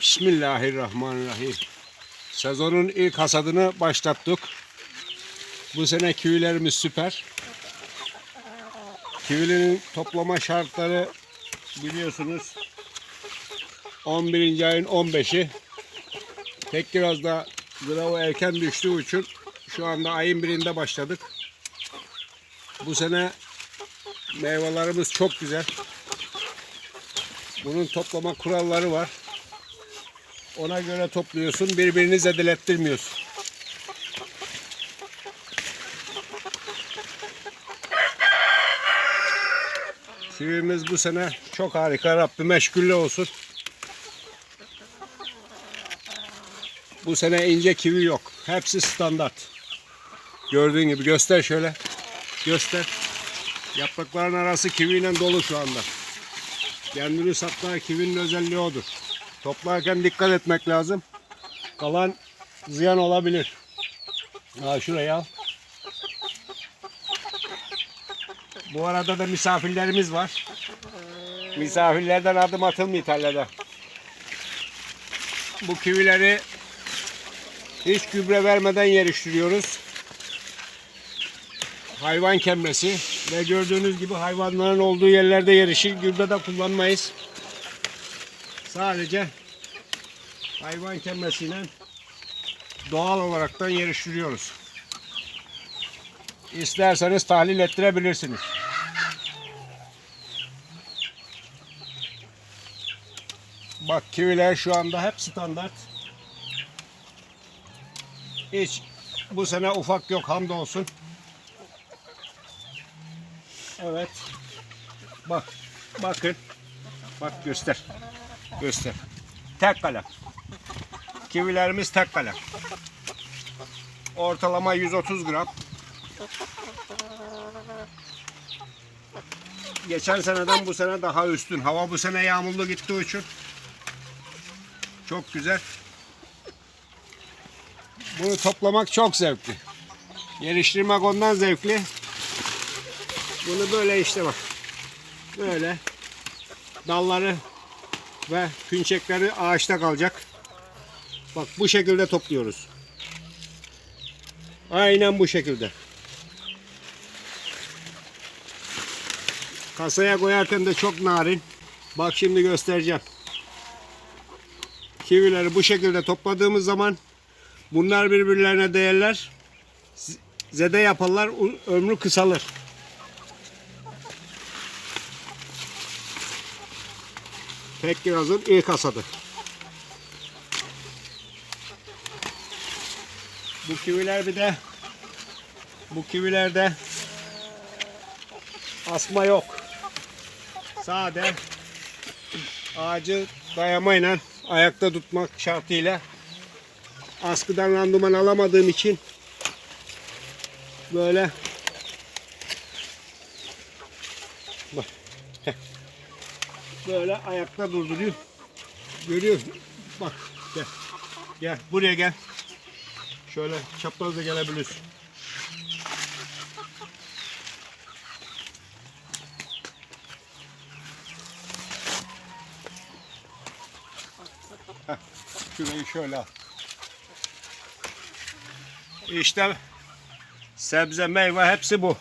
Bismillahirrahmanirrahim. Sezonun ilk hasadını başlattık. Bu sene kivilerimiz süper. Kivilinin toplama şartları biliyorsunuz 11. ayın 15'i. Tek biraz da gravo erken düştüğü için şu anda ayın birinde başladık. Bu sene meyvelerimiz çok güzel. Bunun toplama kuralları var. Ona göre topluyorsun, birbirini zedelettirmiyorsun. Kivimiz bu sene çok harika. Rabbime şükürler olsun. Bu sene ince kivi yok. Hepsi standart. Gördüğün gibi göster şöyle. Göster. Yaprakların arası kiviyle dolu şu anda. Kendini saklar kivinin özelliği odur. Toplarken dikkat etmek lazım. Kalan ziyan olabilir. Ha şuraya al. Bu arada da misafirlerimiz var. Misafirlerden adım atılmıyor tarlada. Bu kivileri hiç gübre vermeden yerleştiriyoruz. Hayvan kemmesi ve gördüğünüz gibi hayvanların olduğu yerlerde yerleşir. Gübre de kullanmayız. Sadece hayvan kemmesiyle doğal olaraktan yerleştiriyoruz. İsterseniz tahlil ettirebilirsiniz. Bak kiviler şu anda hep standart. Hiç bu sene ufak yok hamdolsun. Evet. Bak. Bakın. Bak göster. Göster. Tek kalem. Kivilerimiz tek kalem. Ortalama 130 gram. Geçen seneden bu sene daha üstün. Hava bu sene yağmurlu gittiği için çok güzel. Bunu toplamak çok zevkli. Geliştirmek ondan zevkli. Bunu böyle işte bak. Böyle dalları ve pünçekleri ağaçta kalacak. Bak bu şekilde topluyoruz. Aynen bu şekilde. Kasaya koyarken de çok narin. Bak şimdi göstereceğim. Kivileri bu şekilde topladığımız zaman bunlar birbirlerine değerler. Zede yaparlar, ömrü kısalır. Tek kirazın ilk hasadı. Bu kiviler bir de bu kivilerde asma yok. Sade ağacı dayamayla ayakta tutmak şartıyla askıdan randıman alamadığım için böyle bak. Böyle ayakta durduruyor. Görüyor musun? Bak gel. Gel buraya gel. Şöyle çaprazda gelebilirsin. Heh, Şurayı şöyle al. İşte sebze, meyve hepsi bu.